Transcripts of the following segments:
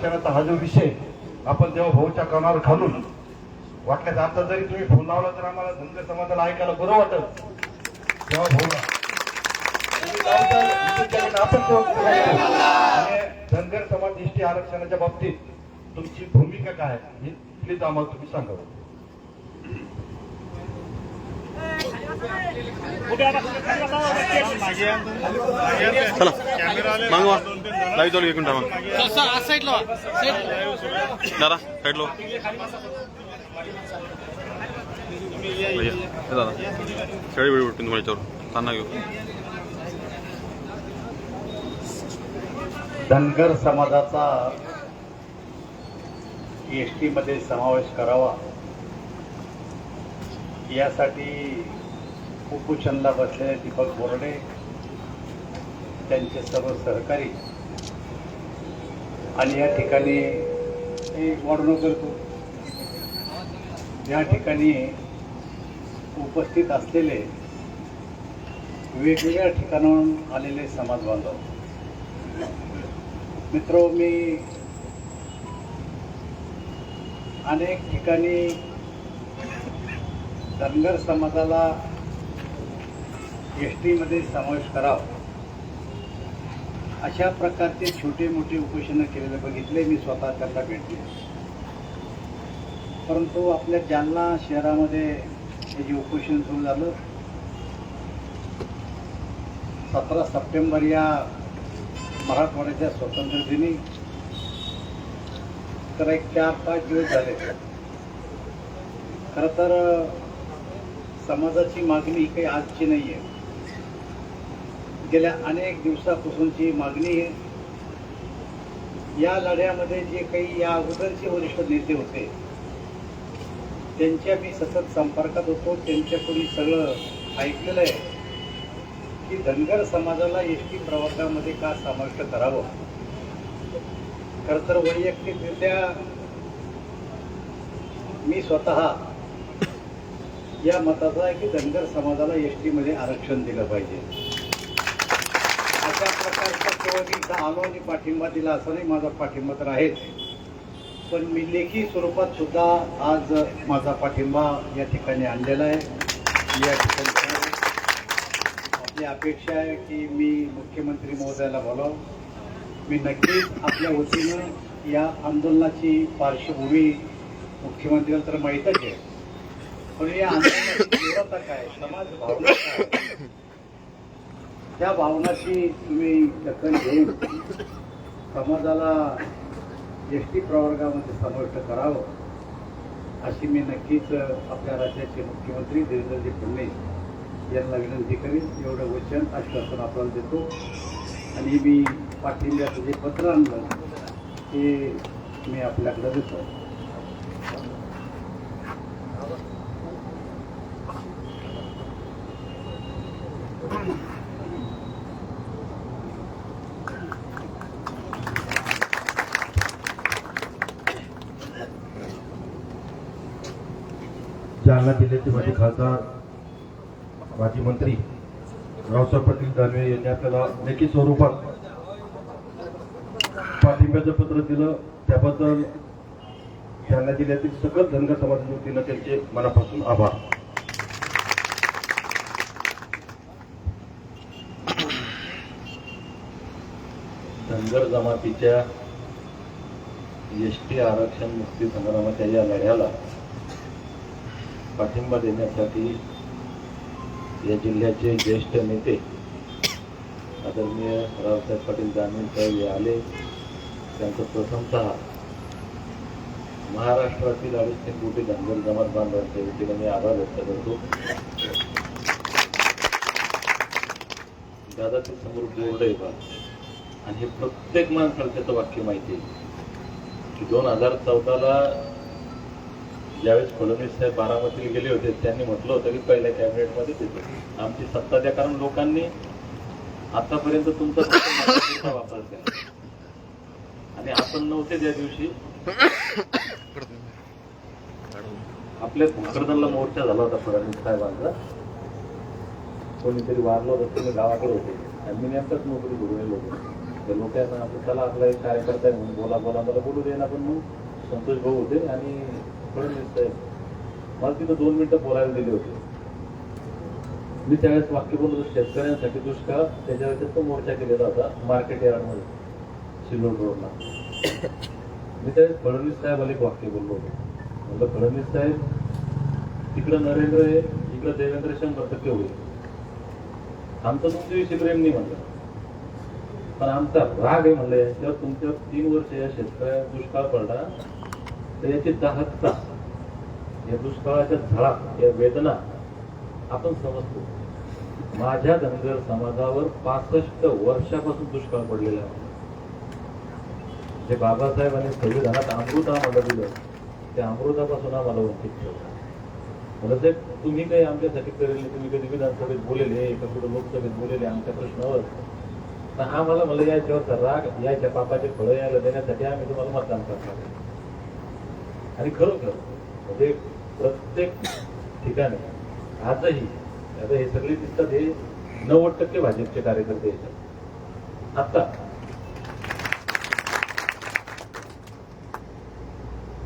शिक्षणाचा हा जो विषय आपण जेव्हा भाऊच्या कानावर घालून वाटल्यास आता जरी तुम्ही फोन लावला तर आम्हाला धनगर समाजाला ऐकायला बरं वाटत तेव्हा भाऊला. आपण आणि धनगर समाज एसटी आरक्षणाच्या बाबतीत तुमची भूमिका काय आहे? ही प्लीज आम्हाला तुम्ही सांगावं चला. मागवा. लाईव्ह चालू एक मिनिट मग दादा साईडलो हो. दादा. शेळी वेळी उठून तुम्हाला याच्यावर. त्यांना घेऊ. धनगर समाजाचा एसमध्ये समावेश करावा. यासाठी उपोषणला बसलेले दीपक बोर्डे त्यांचे सर्व सहकारी. आणि या ठिकाणी हे करतो. या ठिकाणी उपस्थित असलेले वेगवेगळ्या ठिकाणाहून आलेले समाज बांधव. मित्र मी अनेक ठिकाणी धनगर समाजाला एस टीमध्ये समावेश करावा. अशा प्रकारचे छोटे मोठे उपोषणं केलेले बघितले मी स्वतः त्यांना भेटले. परंतु आपल्या जालना शहरामध्ये हे जे उपोषण सुरू झालं सतरा सप्टेंबर या मराठवाड्याच्या स्वातंत्र्य दिनी तर एक चार पाच दिवस झाले. खरं तर समाजाची मागणी ही काही आजची नाही आहे गेल्या अनेक दिवसापासूनची मागणी आहे. या लढ्यामध्ये जे काही या अगोदरचे वरिष्ठ नेते होते त्यांच्या मी सतत संपर्कात होतो. त्यांच्याकडून सगळं ऐकलेलं आहे की धनगर समाजाला एस टी प्रवर्गामध्ये का समाविष्ट करावं? खरं तर वैयक्तिकरित्या मी स्वतः या मताचा आहे की धनगर समाजाला एस टीमध्ये आरक्षण दिलं पाहिजे. राष्ट्रवादीचा आलो आणि पाठिंबा दिला असंही नाही माझा पाठिंबा तर आहेच पण मी लेखी स्वरूपात सुद्धा आज माझा पाठिंबा या ठिकाणी आणलेला आहे. या ठिकाणी आपली अपेक्षा आहे की मी मुख्यमंत्री महोदयाला बोलाव. मी नक्कीच आपल्या वतीनं या आंदोलनाची पार्श्वभूमी मुख्यमंत्र्याला तर माहीतच आहे. पण या आंदोलनाची तीव्रता काय? समाज भावना काय? त्या भावनाची तुम्ही दखल घेऊन समाजाला एस टी प्रवर्गामध्ये समाविष्ट करावं अशी मी नक्कीच आपल्या राज्याचे मुख्यमंत्री देवेंद्रजी फडणवीस यांना विनंती करीन. एवढं वचन आश्वासन आपल्याला देतो. आणि मी पाठिंब्याचं जे पत्र आणलं ते मी आपल्याकडे देतो. जालना जिल्ह्याचे माजी खासदार माजी मंत्री रावसाहेब पाटील दानवे यांनी आपल्याला लेखी स्वरूपात पाठिंब्याचं पत्र दिलं. त्याबद्दल जालना जिल्ह्यातील सकल धनगर समाजाच्या वतीनं त्यांचे मनापासून आभार. धनगर जमातीच्या एस टी आरक्षण मुक्ती संग्रामाच्या या लढ्याला पाठिंबा देण्यासाठी या जिल्ह्याचे ज्येष्ठ नेते आदरणीय रावसाहेब पाटील दानवे साहेब हे आले. त्यांचं प्रथमतः महाराष्ट्रातील अडीच ते कोटी धनगर जमात बांधवांच्या वतीने मी आभार व्यक्त करतो. दादा ते समोर बोर्ड आहे बा. आणि हे प्रत्येक माणसाला त्याचं वाक्य माहिती आहे की दोन हजार चौदाला ज्यावेळेस फडणवीस साहेब बारामतीला गेले होते त्यांनी म्हटलं होतं की पहिल्या कॅबिनेटमध्ये देतो आमची सत्ता द्या कारण लोकांनी आतापर्यंत तुमचा वापर केला आणि आपण नव्हते त्या दिवशी. आपल्या भोकरदनला मोर्चा झाला होता फडणवीस साहेबांचा. कोणीतरी वारलं होतं तुम्ही गावाकडे होते. आणि मी नेमकाच नोकरी घडवलेलो होतो. ते लोकांना आपलं चला आपला एक कार्यकर्ता आहे म्हणून बोला बोला मला बोलू दे ना पण मग संतोष भाऊ होते आणि फडणवीस साहेब मला तिथं दोन मिनिटं बोलायला दिले होते. मी त्यावेळेस वाक्य बोलत होतो, शेतकऱ्यांसाठी दुष्काळ त्याच्या तो मोर्चा केलेला होता मार्केट यार्डमध्ये सिल्लोड रोडला. मी त्यावेळेस फडणवीस साहेबाला एक वाक्य बोललो होतो. म्हणलं फडणवीस साहेब तिकडं नरेंद्र आहे इकडं देवेंद्र शंभर टक्के होईल. आमचं तुमच्याविषयी प्रेम नाही म्हणलं. पण आमचा राग आहे म्हणलं याच्यावर तुमच्यावर तीन वर्ष या शेतकऱ्या दुष्काळ पडला. तर याची दाहकता या दुष्काळाच्या झळा या वेदना आपण समजतो. माझ्या धनगर समाजावर पासष्ट वर्षापासून दुष्काळ पडलेला आहे. जे बाबासाहेबांनी संविधानात अमृत आम्हाला दिलं त्या अमृतापासून आम्हाला वंचित ठेवलं. मला तुम्ही काही आमच्यासाठी करेल तुम्ही कधी विधानसभेत बोलेले का कुठं लोकसभेत बोलेले आमच्या प्रश्नावर. तर आम्हाला मला याच्यावरचा राग याच्या पापाचे फळं यायला देण्यासाठी आम्ही तुम्हाला मतदान करणार आहे. आणि खरोखर म्हणजे प्रत्येक ठिकाणी आजही आता हे सगळे दिसतात हे नव्वद टक्के भाजपचे कार्यकर्ते येतात आता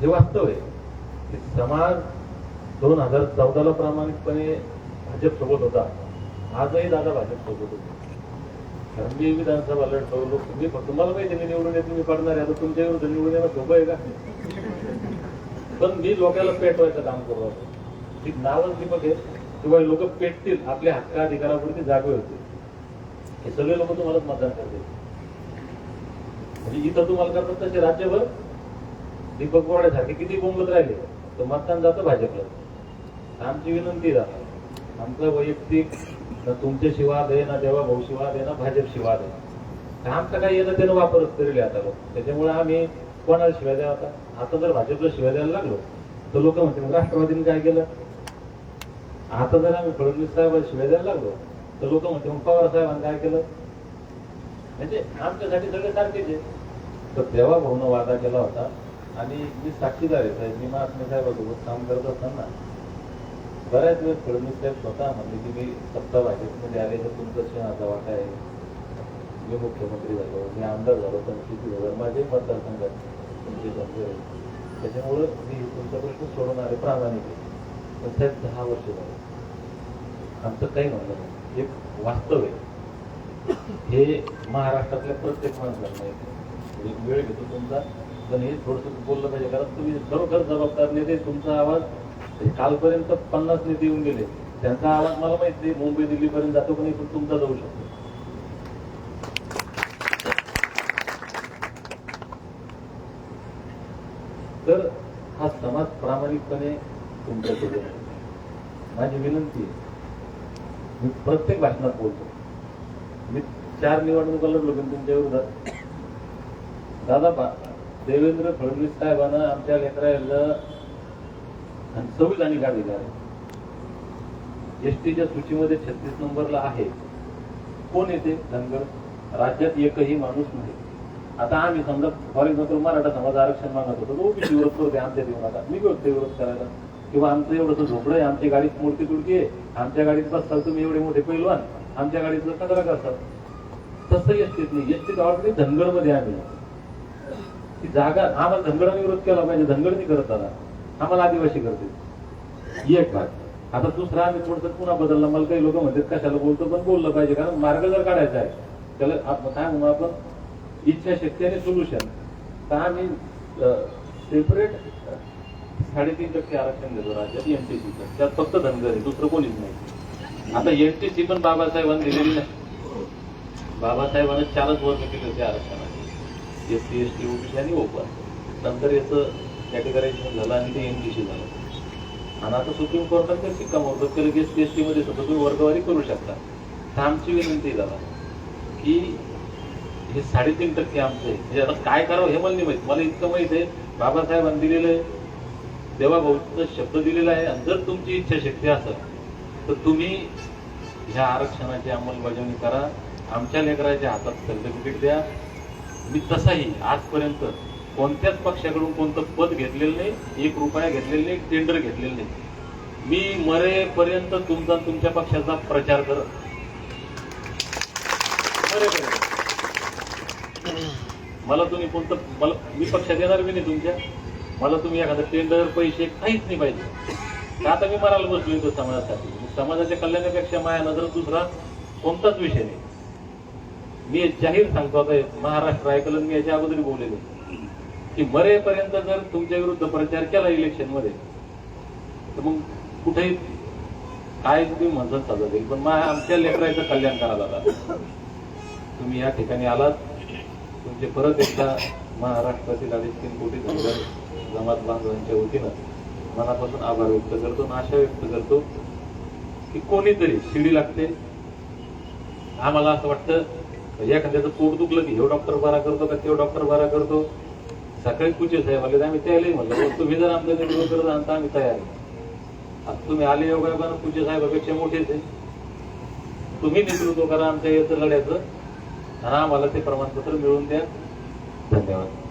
जे वास्तव आहे की समाज दोन हजार चौदाला प्रामाणिकपणे भाजप सोबत होता. आजही दादा भाजप सोबत होते. कारण मी विधानसभा लढतो लोक तुम्ही फक्त मला माहिती मी निवडून येते मी पडणार आहे. आता तुमच्या विरुद्ध निवडून येणं सोपं आहे का? पण मी लोकांना पेटवायचं काम करू राहतो ती नावच दीपक आहे किंवा लोक पेटतील आपल्या हक्का अधिकारापुरती जागे होते. हे सगळे लोक तुम्हालाच मतदान करतील. म्हणजे इथं तुम्हाला करतात तसे राज्यभर. दीपक बोर्डासारखे किती बोंबत राहिले तर मतदान जातं भाजपला. आमची विनंती राहणार आमचा वैयक्तिक ना तुमच्या शिवाद आहे ना देवा भाऊ शिवाद आहे ना भाजप शिवाद आहे. आमचं आमचा काही येणं त्यानं वापरच करेल आता लोक. त्याच्यामुळे आम्ही कोणाला शिवाय द्यावा आता? आता जर भाजपला शिवाय द्यायला लागलो तर लोक म्हणते मग राष्ट्रवादीने काय केलं? आता जर आम्ही फडणवीस साहेबांना शिवाय द्यायला लागलो तर लोक म्हणते मग पवार साहेबांनी काय केलं? म्हणजे आमच्यासाठी सगळे सारखेच आहे तर तेव्हा भाऊन वादा केला होता. आणि मी साक्षीदार आहे साहेब. मी महात्मे साहेबासोबत काम करत असताना बऱ्याच वेळेस फडणवीस साहेब स्वतः म्हणले की मी सत्ता भाजपमध्ये आले तर तुमचा क्षणाचा वाटा आहे. मी मुख्यमंत्री झालो मी आमदार झालो पंचवीस हजार माझे मतदारसंघात म्हणजे तुमचे धंदे त्याच्यामुळं मी तुमचा प्रश्न सोडवणार आहे प्रामाणिक आहे. पण त्यात दहा वर्ष झाले. आमचं काही म्हणणं नाही. एक वास्तव आहे. हे महाराष्ट्रातल्या प्रत्येक माणसाला माहिती एक वेळ घेतो तुमचा. पण हे थोडस बोललं पाहिजे. कारण तुम्ही खरोखर जबाबदार नेते तुमचा आवाज कालपर्यंत पन्नास नेते येऊन गेले. त्यांचा आवाज मला माहिती आहे. मुंबई दिल्लीपर्यंत जातो पण इथून तुमचा जाऊ शकतो. तर हा समाज प्रामाणिकपणे तुमच्यासोबत आहे. माझी विनंती आहे. मी प्रत्येक भाषणात बोलतो. मी चार निवडणुका लढलो पण तुमच्या विरोधात. दादा बा देवेंद्र फडणवीस साहेबांना आमच्या लेकराला संविधानिक अधिकार आहे एसटीच्या सूचीमध्ये छत्तीस नंबरला आहे. कोण येते? धनगर. राज्यात एकही माणूस नाही. आता आम्ही समजा फॉर एक्झाम्पल मराठा समाज आरक्षण मागत होतो ओबीसी विरोध करते आमच्या देऊ नका मी करते विरोध करायला? किंवा आमचं एवढं झोपडं आहे आमच्या गाडीत मोडकी तुडकी आहे आमच्या गाडीत बसताल तुम्ही एवढे मोठे पैलवान आमच्या गाडीतलं कचरा करतात तसं एसटीत नाही. एसटीत आवडते धनगडमध्ये आम्ही. ती जागा आम्हाला धनगडाने विरोध केला पाहिजे धनगड नाही करत आला. आम्हाला आदिवासी करते. एक भाग आता दुसरा आम्ही थोडस पुन्हा बदलला. मला काही लोक म्हणतात कशाला बोलतो पण बोललं पाहिजे. कारण मार्ग जर काढायचा आहे त्याला काय म्हणू आपण इच्छाशक्ती आणि सोल्युशन तर आम्ही सेपरेट साडेतीन टक्के आरक्षण देतो राज्यात एनटीसीचं त्यात फक्त धनगर आहे दुसरं कोणीच नाही. आता एनटीसी पण बाबासाहेबांनी दिलेली नाही. बाबासाहेबांना चारच वर्ष केले होते आरक्षणाचे. S T S T OBC आणि ओपन नंतर याचं कॅटेगरायझेशन झालं आणि ते एनटीसी झालं. आणि आता सुप्रीम कोर्टाने ते शिक्कामोर्तब केलं की एस टी एस टीमध्ये सुद्धा तुम्ही वर्गवारी करू शकता. तर आमची विनंती झाला की हे साडेतीन टक्के आमचं. आहे म्हणजे आता काय करावं हे मला नाही माहीत. मला इतकं माहीत आहे बाबासाहेबांनी दिलेलं आहे. देवाभाऊचा शब्द दिलेला आहे. आणि जर तुमची इच्छाशक्ती असेल तर तुम्ही ह्या आरक्षणाची अंमलबजावणी करा. आमच्या लेकराच्या हातात सर्टिफिकेट द्या. मी तसाही आजपर्यंत कोणत्याच पक्षाकडून कोणतं पद घेतलेलं नाही एक रुपया घेतलेलं नाही टेंडर घेतलेलं नाही. मी मरेपर्यंत तुमचा तुमच्या पक्षाचा प्रचार कर मरेपर्यंत मला तुम्ही कोणतं मला मी पक्षात येणार बी नाही तुमच्या. मला तुम्ही एखादं टेंडर पैसे काहीच नाही पाहिजे. आता मी मरायला बसलो इथं समाजासाठी? समाजाच्या कल्याणापेक्षा माझ्या नजरेत दुसरा कोणताच विषय नाही. मी जाहीर सांगतो आता महाराष्ट्र ऐकलं मी याच्या अगोदर बोललेलो. की मरेपर्यंत जर तुमच्या विरुद्ध प्रचार केला इलेक्शनमध्ये तर मग कुठेही काय तुम्ही म्हणत चालत जाईल पण मग आमच्या लेकरायचं कल्याण करायला तुम्ही या ठिकाणी आलात तुमचे परत एकदा महाराष्ट्रातील अडीच तीन कोटी धनगर जमात बांधवांच्या वतीनं मनापासून आभार व्यक्त करतो आणि आशा व्यक्त करतो की कोणीतरी शिडी लागते. आम्हाला असं वाटतं एखाद्याचं पोट दुखलं की हे डॉक्टर बरा करतो का ते डॉक्टर बरा करतो. सकाळी कुचे साहेब आले आम्ही त्यालाही म्हणलं तुम्ही जर आमच्या नेतृत्व करत आणता आम्ही तयार आता तुम्ही आले योगा कुचे साहेबापेक्षा मोठेच आहे. तुम्ही नेतृत्व करा आमच्या याचं लढ्याचं. आणि मला ते प्रमाणपत्र मिळवून द्या. धन्यवाद.